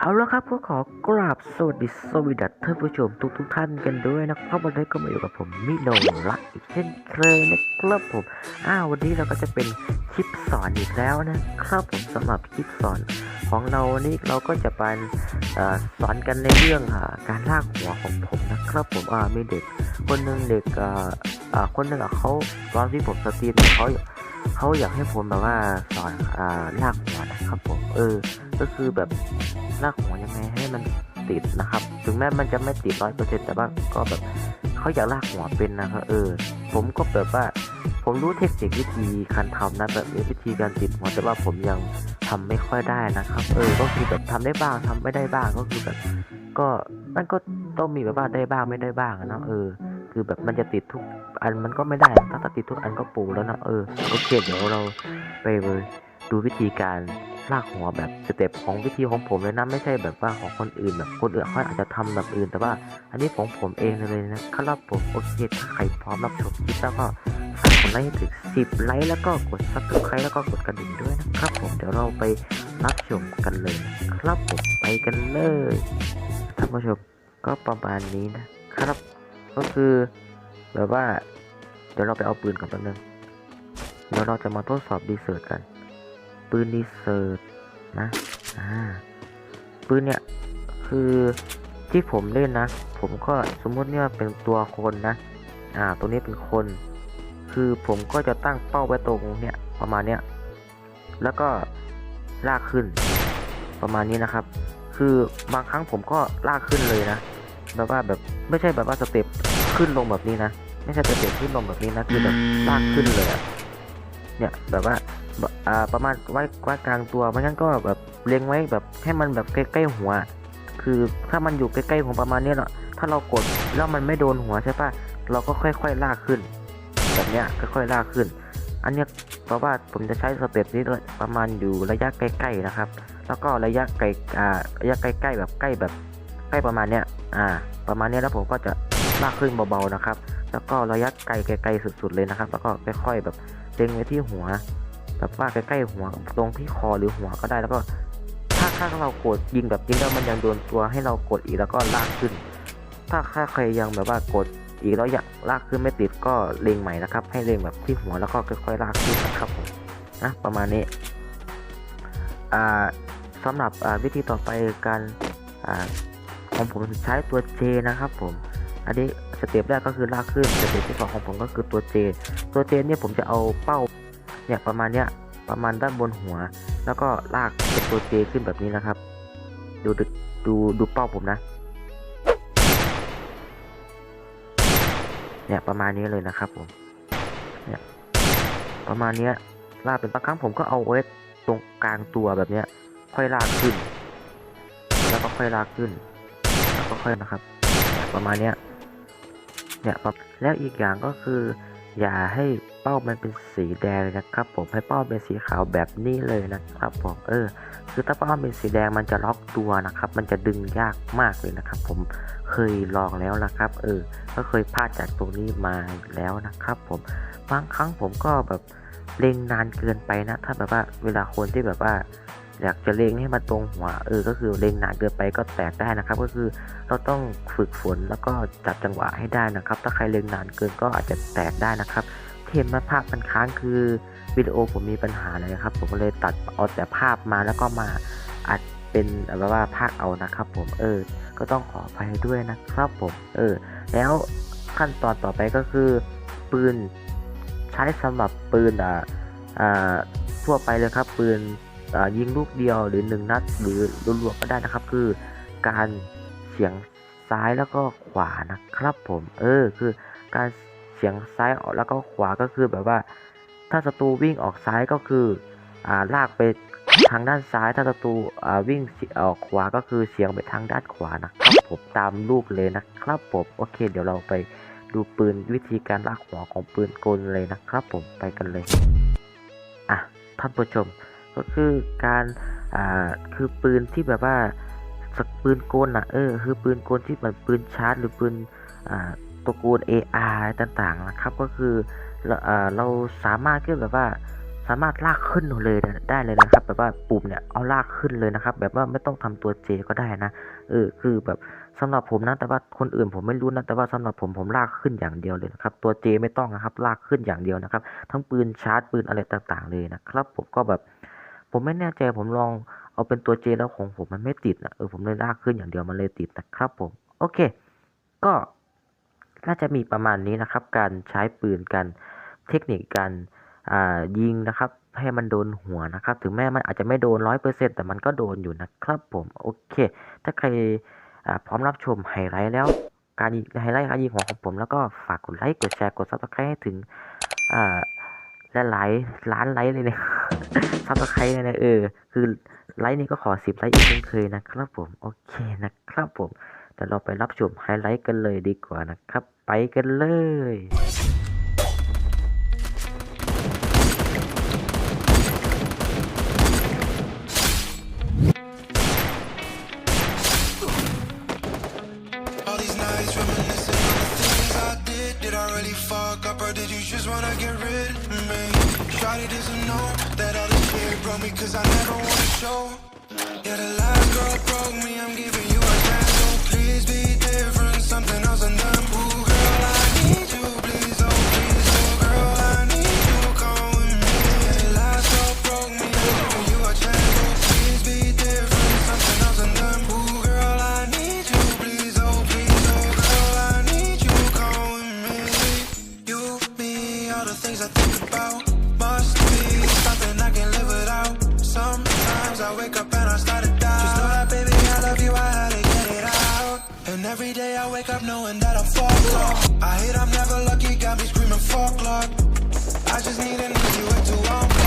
เอาละครับก็ขอกราบสวัสดีสวีดัตท่านผู้ชมทุกทุกท่านกันด้วยนะครับวันนี้ก็มาอยู่กับผมมิโนรักอีกเช่นเคยนะครับผมอ้าววันนี้เราก็จะเป็นคลิปสอนอีกแล้วนะครับผมสำหรับคลิปสอนของเราวันนี้เราก็จะไปอสอนกันในเรื่องอการลากหัวของผมนะครับผมอ่ามีเด็กคนหนึ่งเด็กอ่าคนหนึ่งเขาตอนที่ผมสตรีมเนี่ยเขา เขาอยากให้ผมแบบว่าสอนอ่าลากหัวนะครับผมเออ ก็คือแบบลากหัวยังไงให้มันติดนะครับ ถึงแม้มันจะไม่ติดร้อยเปอร์เซ็นต์แต่ว่าก็แบบเขาอยากลากหัวเป็นนะครับเออ ผมก็แบบว่า ผมรู้เทคนิควิธีการทำนะแบบวิธีการติดหัวแต่ว่าผมยังทำไม่ค่อยได้นะครับ เออ ก็คือแบบทำได้บ้างทำไม่ได้บ้างก็คือแบบก็มันก็ต้องมีแบบว่าได้บ้างไม่ได้บ้างนะเออ คือแบบมันจะติดทุกอันมันก็ไม่ได้ถ้าติดทุกอันก็ปูแล้วนะเออโอเคเดี๋ยวเราไปดูวิธีการลากหัวแบบสเต็ปของวิธีของผมเลยนะไม่ใช่แบบว่าของคนอื่นแบบคนอื่นเขาอาจจะทำแบบอื่น แต่ว่าอันนี้ของผมเองเลยนะครับผมโอเคถ้าใครพร้อมรับชมคลิปแล้วก็ฝากกดไลค์ให้ถึง10ไลค์แล้วก็กดซับสไครต์แล้วก็กดกระดิ่งด้วยนะครับผมเดี๋ยวเราไปรับชมกันเลยครับผมไปกันเลยท่านผู้ชมก็ประมาณนี้นะครับ ก็คือแบบว่า เดี๋ยวเราไปเอาปืนก่อนแป๊บนึงเดี๋ยวเราจะมาทดสอบดีเซิร์ตกัน ปืนดีเซิร์ตนะอ่าปืนเนี่ยคือที่ผมเล่นนะ ผมก็สมมติเนี่ยเป็นตัวคนนะ อ่า ตัวนี้เป็นคน คือผมก็จะตั้งเป้าไว้ตรงเนี่ยประมาณเนี้ย แล้วก็ลากขึ้น ประมาณนี้นะครับ คือบางครั้งผมก็ลากขึ้นเลยนะ แบบว่าแบบไม่ใช่แบบว่าสเต็ปขึ้นลงแบบนี้นะไม่ใช่สเต็ปขึ้นลงแบบนี้นะคือแบบลากขึ้นเลยอะเนี่ยแบบว่าบอ่าประมาณไว้ไว้กลางตัวไม่งั้นก็แบบเล็งไว้แบบให้มันแบบใกล้ๆหัว คือถ้ามันอยู่ใกล้ๆหัวประมาณเนี้ยเนาะถ้าเรากดแล้วมันไม่โดนหัวใช่ปะเราก็ค่อยๆลากขึ้นแบบเนี้ยค่อยๆลากขึ้น อันเนี้ยเพราะว่าผมจะใช้สเต็ปนี้ด้วยประมาณอยู่ระยะใกล้ๆนะครับ แล้วก็ระยะไกลอ่าระยะใกล้ๆแบบใกล้แบบ ใกล้ประมาณเนี้ยอ่า ประมาณเนี้ยแล้วผมก็จะลากขึ้นเบาๆนะครับ แล้วก็ระยะไกลไกลๆสุดๆเลยนะครับ แล้วก็ค่อยๆแบบเล็งไว้ที่หัว แบบว่าใกล้ๆหัวตรงที่คอหรือหัวก็ได้แล้วก็ถ้าถ้าเรากดยิงแบบยิงแล้วมันยังโดนตัวให้เรากดอีกแล้วก็ลากขึ้น ถ้าถ้าใครยังแบบว่ากดอีกแล้วอยากลากขึ้นไม่ติดก็เล็งใหม่นะครับ ให้เล็งแบบที่หัวแล้วก็ค่อยๆลากขึ้นนะครับผมนะประมาณนี้อ่าสำหรับวิธีต่อไปการอ่า ของผมใช้ตัว J นะครับผม อันนี้สเต็ปแรกก็คือลากขึ้น สเต็ปที่สองของผมก็คือตัว J ตัว J เนี่ยผมจะเอาเป้าเนี่ยประมาณเนี้ยประมาณด้านบนหัว แล้วก็ลากเป็นตัว J ขึ้นแบบนี้นะครับ ดูดูดูเป้าผมนะ เนี่ยประมาณนี้เลยนะครับผม เนี่ยประมาณเนี้ยลากเป็นบางครั้งผมก็เอาไว้ตรงกลางตัวแบบเนี้ย ค่อยลากขึ้น แล้วก็ค่อยลากขึ้น ค่อยนะครับ ประมาณเนี้ยเนี่ยครับแล้วอีกอย่างก็คือ อย่าให้เป้ามันเป็นสีแดงเลยนะครับ ผมให้เป้าเป็นสีขาวแบบนี้เลยนะครับ ผมเออ คือถ้าเป้าเป็นสีแดงมันจะล็อกตัวนะครับ มันจะดึงยากมากเลยนะครับ ผมเคยลองแล้วนะครับ เออ ก็เคยพลาดจากตรงนี้มาแล้วนะครับ ผมบางครั้งผมก็แบบเล็งนานเกินไปนะ ถ้าแบบว่าเวลาคนที่แบบว่า อยากจะเล็งให้มันตรงหัวเออก็คือเล็งนานเกินไปก็แตกได้นะครับ ก็คือเราต้องฝึกฝนแล้วก็จับจังหวะให้ได้นะครับ ถ้าใครเล็งนานเกินก็อาจจะแตกได้นะครับเห็นมาภาพมันค้างคือวิดีโอผมมีปัญหาเลยครับ ผมก็เลยตัดเอาแต่ภาพมาแล้วก็มาอัดเป็นแบบว่าภาคเอานะครับ ผมเออ ก็ต้องขออภัยด้วยนะครับผมเออ แล้วขั้นตอนต่อไปก็คือ ปืนใช้สำหรับปืนอ่าอ่าทั่วไปเลยครับปืน ยิงลูกเดียวหรือหนึ่งนัดหรือรวมๆก็ได้นะครับ คือการเสียงซ้ายแล้วก็ขวานะครับผมเออคือการเสียงซ้ายออกแล้วก็ขวาก็คือแบบว่า ถ้าศัตรูวิ่งออกซ้ายก็คืออ่าลากไปทางด้านซ้ายถ้าศัตรูอ่าวิ่งออกขวาก็คือเสียงไปทางด้านขวานะครับผมตามรูปเลยนะครับผมโอเค เดี๋ยวเราไปดูปืนวิธีการลากหัวของปืนกลเลยนะครับผมไปกันเลยอะท่านผู้ชม ก็คือการอ่าคือปืนที่แบบว่าสักปืนโกลอะเออคือปืนโกลที่เหมือนปืนชาร์จหรือปืนอ่าตระกูล AR ต่างๆนะครับ ก็คือเราเราสามารถที่แบบว่าสามารถลากขึ้นเลยได้เลยนะครับ แบบว่าปุ่มเนี่ยเอาลากขึ้นเลยนะครับ แบบว่าไม่ต้องทำตัวเจก็ได้นะเออคือแบบสำหรับผมนะแต่ว่าคนอื่นผมไม่รู้นะแต่ว่าสำหรับผมผมลากขึ้นอย่างเดียวเลยนะครับ ตัวเจไม่ต้องนะครับ ลากขึ้นอย่างเดียวนะครับ ทั้งปืนชาร์จปืนอะไรต่างๆ เลยนะครับ ผมก็แบบ ผมไม่แน่ใจผมลองเอาเป็นตัวเจแล้วของผมมันไม่ติดนะเออผมเลยลากขึ้นอย่างเดียวมันเลยติดนะครับผม โอเค ก็น่าจะมีประมาณนี้นะครับ การใช้ปืนกันเทคนิคการยิงนะครับให้มันโดนหัวนะครับ ถึงแม้มันอาจจะไม่โดนร้อยเปอร์เซ็นแต่มันก็โดนอยู่นะครับผม โอเค ถ้าใครพร้อมรับชมไฮไลท์แล้ว การไฮไลท์การยิงของผมแล้วก็ฝากกดไลค์กดแชร์กดซับสไครต์ให้ถึง อ่าหลายล้านไลค์เลยเนี่ยซับสไครต์เลยนะเออ คือไลค์นี่ก็ขอสิบไลค์อีกเช่นเคยนะครับผม โอเคนะครับผมเดี๋ยวเราไปรับชมไฮไลท์กันเลยดีกว่านะครับ ไปกันเลย All these nights reminiscing I really fuck up or did you just wanna get rid of me? Shawty doesn't know that all this shit broke me cause I never wanna show. Yeah, the last girl I wake up and I start to doubt. Just know that, baby, I love you. I had to get it out. And every day I wake up knowing that I'm fucked up. I hate I'm never lucky, got me screaming fuck luck. I just need an easy way to unplug.